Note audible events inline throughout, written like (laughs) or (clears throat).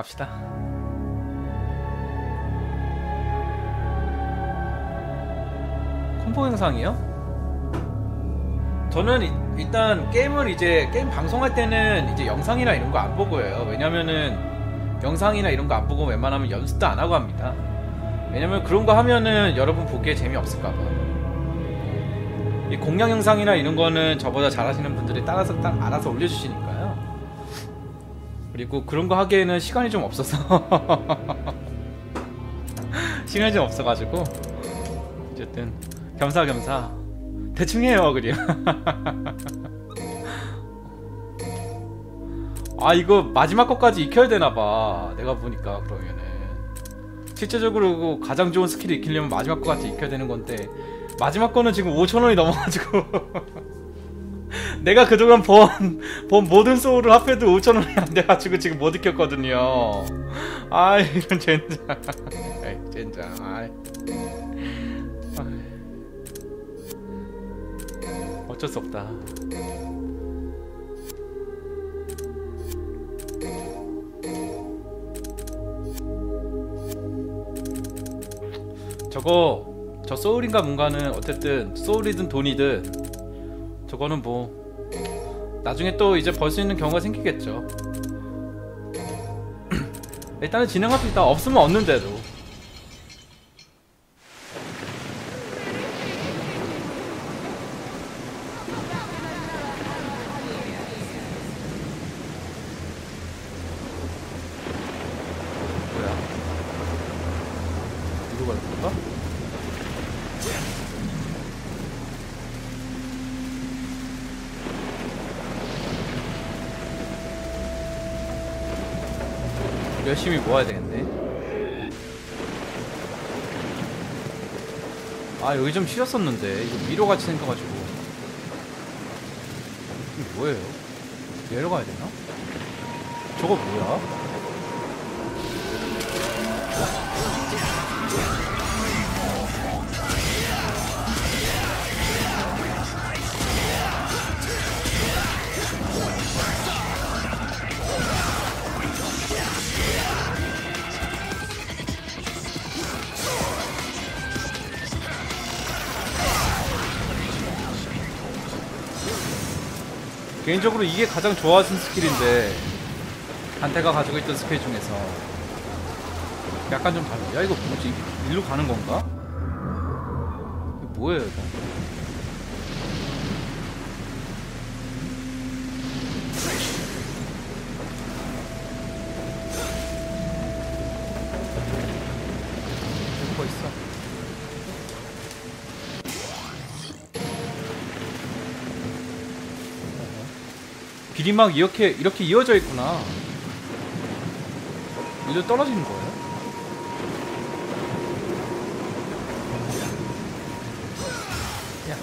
갑시다. 콤보 영상이요? 저는 이- 일단 게임을 이제 게임 방송할 때는 이제 영상이나 이런 거 안 보고 해요. 왜냐면은 영상이나 이런 거 안 보고 웬만하면 연습도 안 하고 합니다. 왜냐면 그런 거 하면은 여러분 보기에 재미없을까 봐. 이 공략 영상이나 이런 거는 저보다 잘하시는 분들이 따라서 딱 알아서 올려주시니까요 그리고 그런 거 하기에는 시간이 좀 없어서. (laughs) 시간이 좀 없어가지고. 어쨌든 겸사겸사. 대충 해요 그냥. (laughs) 아 이거 마지막 것까지 익혀야 되나봐. 내가 보니까 그러면은. 실제적으로 가장 좋은 스킬을 익히려면 마지막 거까지 익혀야 되는 건데 마지막 거는 지금 5천원이 넘어가지고 (laughs) 내가 그동안 번, 번 (laughs) 모든 소울을 합해도 5천원이 안 돼가지고 지금 못 익혔거든요. 아 이런 젠장. (laughs) 아이 젠장. 아이. 아이. 어쩔 수 없다. 저거 저 소울인가 뭔가는 어쨌든 소울이든 돈이든 저거는 뭐 나중에 또 이제 벌 수 있는 경우가 생기겠죠. (clears throat) 일단은 진행합시다. 없으면 없는 대로 열심히 모아야 되겠네. 아 여기 좀 쉬었었는데 이거 위로 같이 생겨가지고 이게 뭐예요? 내려가야 되나? 저거 뭐야? 개인적으로 이게 가장 좋아하는 스킬인데 단테가 가지고 있던 스킬 중에서 약간 좀 다르. 야 이거 뭐지? 일로 가는 건가? 뭐예요 이거? 비리막 이렇게 이렇게 이어져 있구나. 일로 떨어지는 거예요? 야.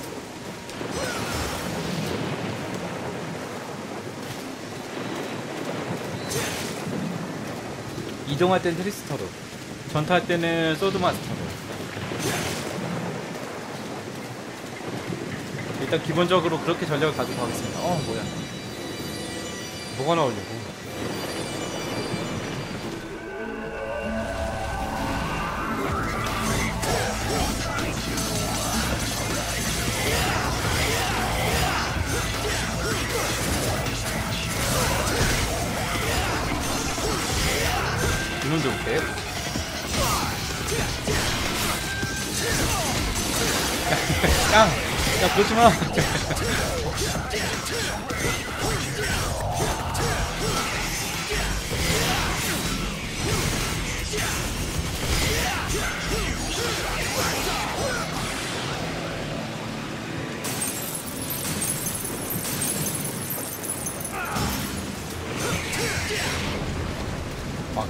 이동할 땐 트리스터로, 전투할 때는 소드마스터로. 일단 기본적으로 그렇게 전략을 가지고 가겠습니다. 어 뭐야? 뭐가 나오려고? 이놈 좀 빼요. 깡! 야, 그러지 마!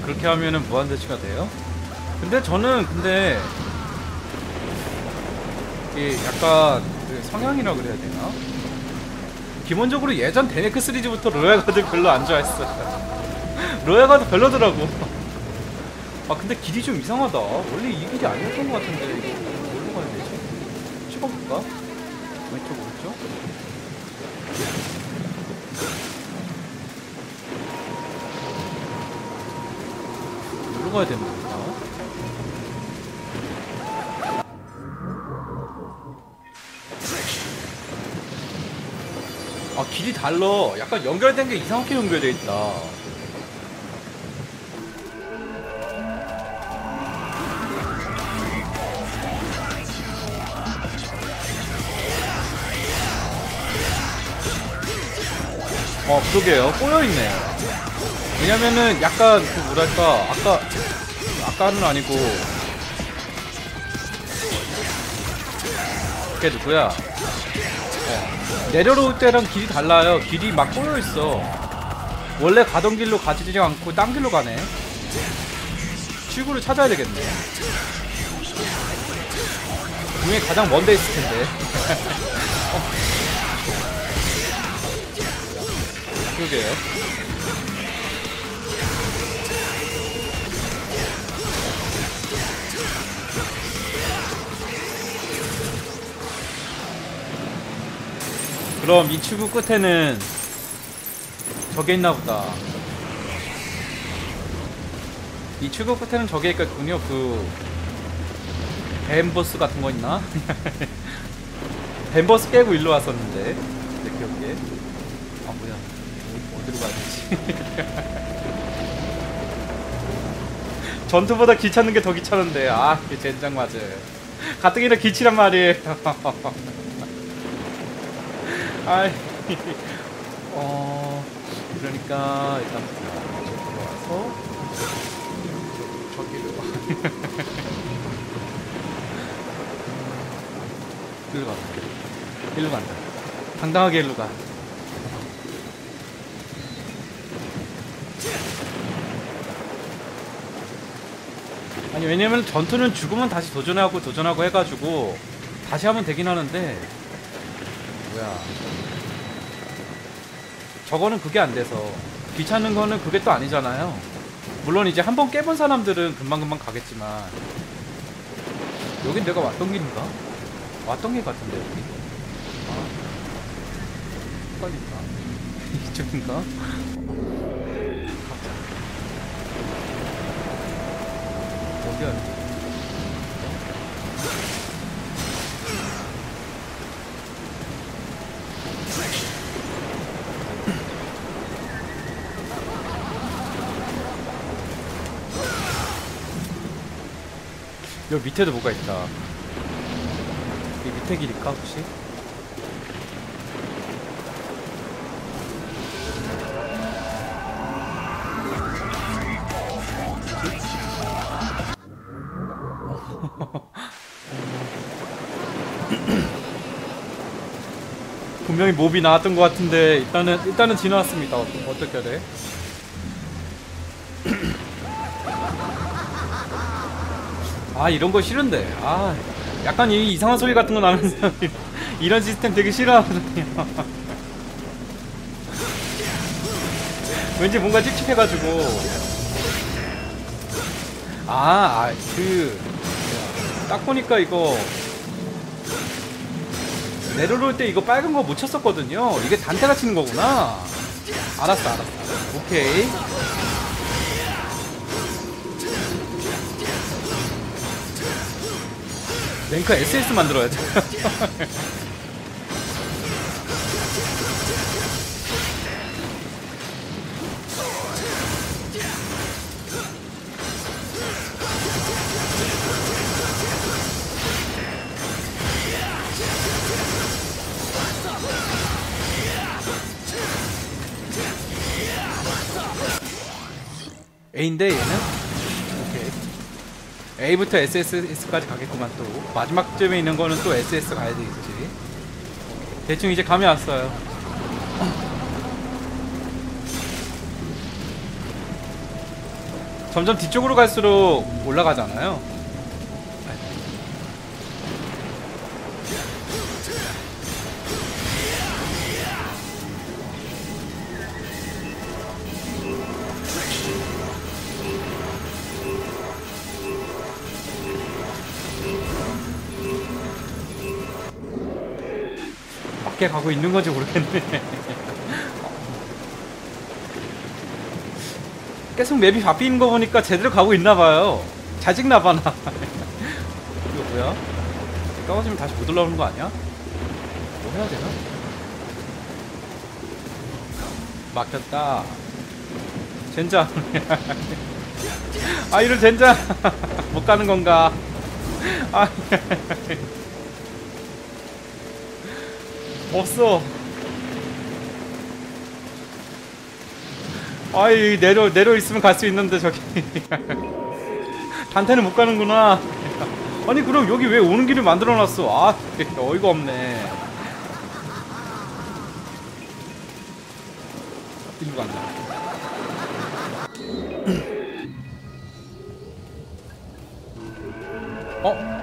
그렇게 하면은 무한대치가 돼요? 근데 저는 근데 이게 약간 그 성향이라 그래야 되나? 기본적으로 예전 데네크 시리즈부터 로얄가드 별로 안 좋아했어요 (laughs) 로얄가드 별로더라고 아 근데 길이 좀 이상하다 원래 이 길이 아니었던 것 같은데 이거 어디로 가야 되지? 찍어볼까? 왼쪽 오른쪽? 가야 되는 거구나. 아 길이 달라. 약간 연결된 게 이상하게 연결돼 있다. 어 그러게요 꼬여있네요 왜냐면은 약간 그 뭐랄까 아까 아까는 아니고. 걔 누구야? 어, 내려올 때랑 길이 달라요. 길이 막 꼬여있어. 원래 가던 길로 가지 않고 딴 길로 가네. 출구를 찾아야 되겠네. 중에 가장 먼데 있을 텐데. (laughs) 그러게요. 그럼 이 출구 끝에는 저게 있나 보다. 이 출구 끝에는 저게 있겠군요. 그 뱀버스 같은 거 있나? (laughs) 뱀버스 깨고 일로 왔었는데 내 기억에. 아 뭐야 어- 어디로 가야 되지 (laughs) 전투보다 기 찾는 게더 귀찮은데 아 이게 젠장 맞아요 가뜩이나 기치란 말이에요 (laughs) 아이. (laughs) 어 그러니까 일단 들어와서 저기로. (laughs) 일로 가. 일로 간다. 당당하게 일로 가. 아니 왜냐면 전투는 죽으면 다시 도전하고 도전하고 해가지고 다시 하면 되긴 하는데 뭐야. 저거는 그게 안 돼서 귀찮은 거는 그게 또 아니잖아요. 물론 이제 한번 깨본 사람들은 금방금방 가겠지만 여긴 내가 왔던 길인가? 왔던 길 같은데 여기. 아 헷갈린다. (laughs) 이쪽인가? 어디야 여기? 밑에도 뭐가 있다. 이 밑에 길일까 혹시? (laughs) 분명히 몹이 나왔던 것 같은데 일단은 일단은 지나왔습니다. 어, 어떻게 돼? 아 이런 거 싫은데. 아 약간 이 이상한 소리 같은 거 사람이 (laughs) 이런 시스템 되게 싫어하거든요. (laughs) 왠지 뭔가 찝찝해가지고. 아그 딱 보니까 이거 내려올 때 이거 빨간 거 못 쳤었거든요. 이게 단테가 치는 거구나. 알았어 알았어. 오케이 랭크 SS 만들어야 돼. (laughs) A인데 얘는? A부터 SS까지 가겠구만 또. 마지막쯤에 있는 거는 또 SS 가야 되겠지. 대충 이제 감이 왔어요. 점점 뒤쪽으로 갈수록 올라가잖아요 맞게 가고 있는 건지 모르겠네 계속 맵이 바뀌는 거 보니까 제대로 가고 있나 봐요. 잘 찍나 봐 나. 이거 뭐야? 떨어지면 다시 못 올라오는 거 아니야? 뭐 해야 되나? 막혔다. 젠장. (laughs) 아 이런 젠장. (laughs) 못 가는 건가? 아. (laughs) 없어. 아이 내려 내려 있으면 갈 수 있는데 저기 (laughs) 단테는 못 가는구나. 아니 그럼 여기 왜 오는 길을 만들어 놨어? 아 어이가 없네. 이거 간다. 어?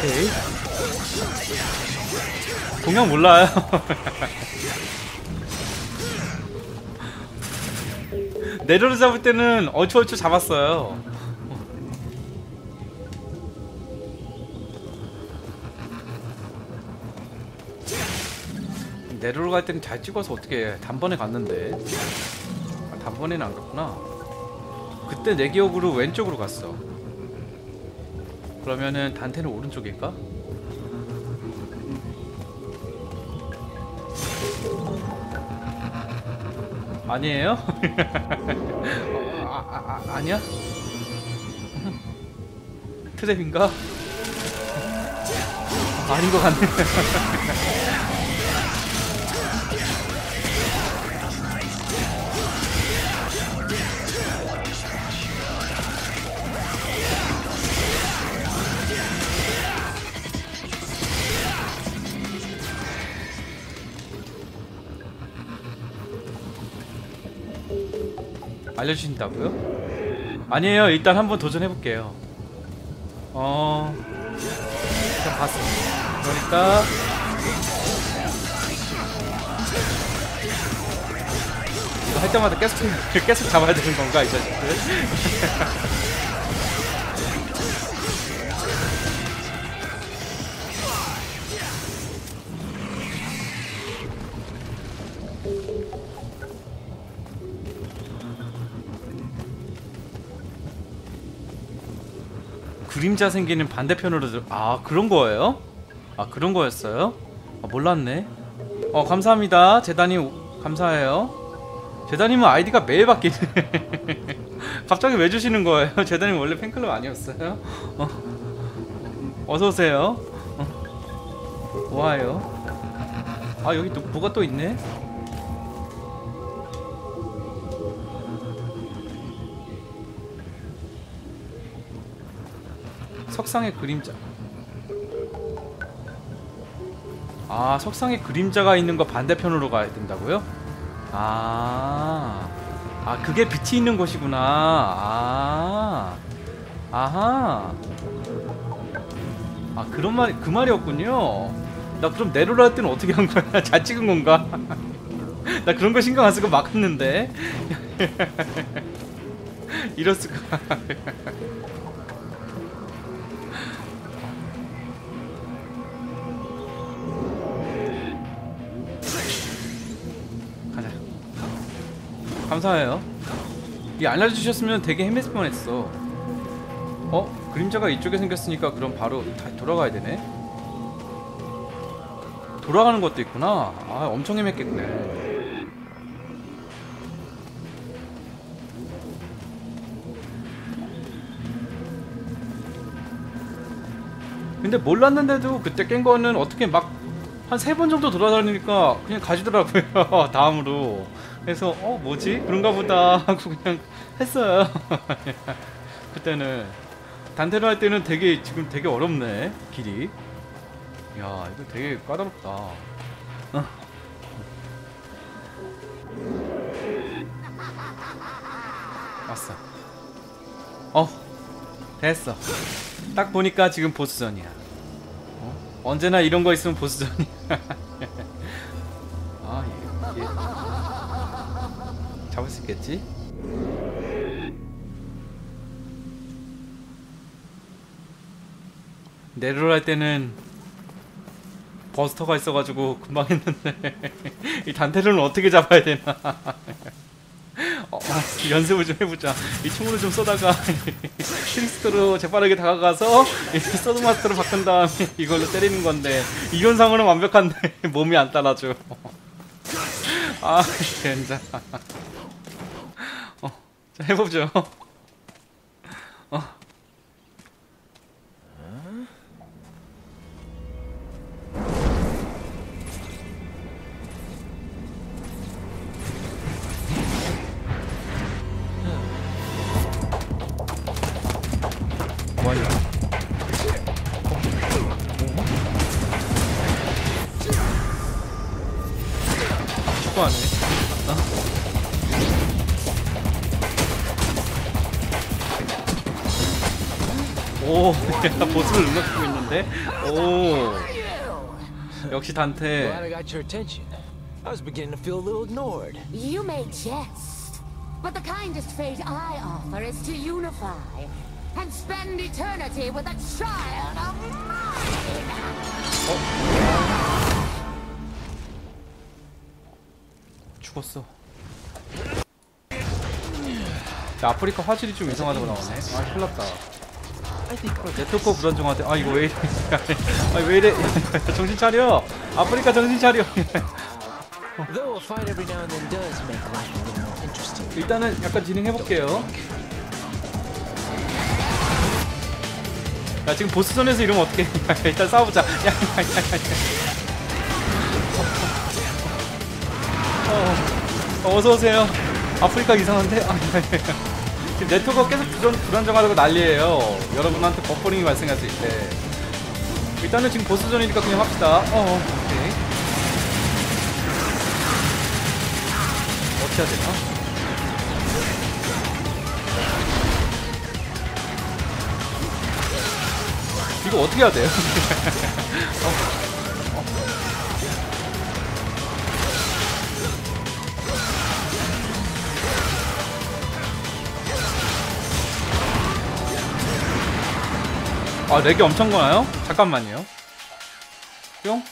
오케이. 공룡 몰라요. (laughs) 내려를 잡을 때는 얼추얼추 잡았어요. 내려로 갈 때는 잘 찍어서 어떻게 단번에 갔는데. 아, 단번에는 안 갔구나. 그때 내 기억으로 왼쪽으로 갔어 그러면은 단테는 오른쪽일까? 아니에요? (laughs) 아, 아, 아, 아니야? 트랩인가? 아닌 것 같네 (laughs) 알려주신다고요? 아니에요. 일단 한번 도전해볼게요. 어... 일단 봤어. 그러니까... 이거 할 때마다 계속, 계속 잡아야 되는 건가, 이 자식들? (laughs) 그림자 생기는 반대편으로 들... 아 그런 거예요? 아 그런 거였어요? 아, 몰랐네 어 감사합니다 재단이 감사해요 재단님은 아이디가 매일 바뀌네 (laughs) 갑자기 왜 주시는 거예요? (laughs) 재단님 원래 팬클럽 아니었어요? 어. 어서오세요 어. 좋아요 아 여기 또 뭐가 또 있네 석상의 그림자. 아, 석상의 그림자가 있는 거 반대편으로 가야 된다고요? 아, 아 그게 빛이 있는 곳이구나. 아, 아하. 아 그런 말, 그 말이었군요. 나 그럼 내로라 할 때는 어떻게 한 거야? (laughs) 잘 찍은 건가? (laughs) 나 그런 거 신경 안 쓰고 막 했는데. (laughs) 이럴 수가. 감사해요. 이 알려주셨으면 되게 헤맸을 뻔했어. 어? 그림자가 이쪽에 생겼으니까 그럼 바로 다시 돌아가야 되네. 돌아가는 것도 있구나. 아, 엄청 헤맸겠네. 근데 몰랐는데도 그때 깬 거는 어떻게 막 한 세 번 정도 돌아다니니까 그냥 가시더라고요 (laughs) 다음으로 그래서 어 뭐지? 그런가 보다 하고 그냥 했어요. (laughs) 그때는. 단테로 할 때는 되게 지금 되게 어렵네 길이. 야 이거 되게 까다롭다. 어. 왔어. 어 됐어. 딱 보니까 지금 보스전이야. 어? 언제나 이런 거 있으면 보스전이야 (laughs) 잡을 수 있겠지? 할 때는 버스터가 있어가지고 금방 했는데 (laughs) 이 단테를 어떻게 잡아야 되나? (laughs) 어, 아, 연습을 좀 해보자. 이 총으로 좀 쏘다가 (laughs) 트릭스터로 재빠르게 다가가서 이 서드마스터로 바꾼 다음에 이걸로 때리는 건데 이현상으로는 완벽한데 몸이 안 따라줘. 아자 해보죠 (laughs) 어. 오, 야, 보스를 눌러주고 있는데? 오, 역시 Glad 단테. I got your attention. I was beginning to feel a little ignored. You may jest, but the kindest fate I offer is to unify and spend eternity with a child of mine. 죽었어. 야, 아프리카 화질이 좀 이상하다고 나오네. 아, 큰일 났다. 네트워크 불안정한데, 아, 이거 왜 이래. (laughs) 아, 왜 이래. (laughs) 정신 차려. 아프리카 정신 차려. (laughs) 일단은 약간 진행해볼게요. 야, 지금 보스전에서 이러면 어떡해. 일단 싸워보자. 어, 어서오세요. 아프리카 이상한데? 지금 네트워크가 계속 불안, 불안정하다고 난리예요. 여러분한테 버퍼링이 발생할 수 있대. 일단은 지금 보스전이니까 그냥 합시다. 어, 오케이. 어떻게 해야 되나? 이거 어떻게 해야 돼요? (laughs) 아, 렉이 엄청 거나요? 잠깐만요. 뿅?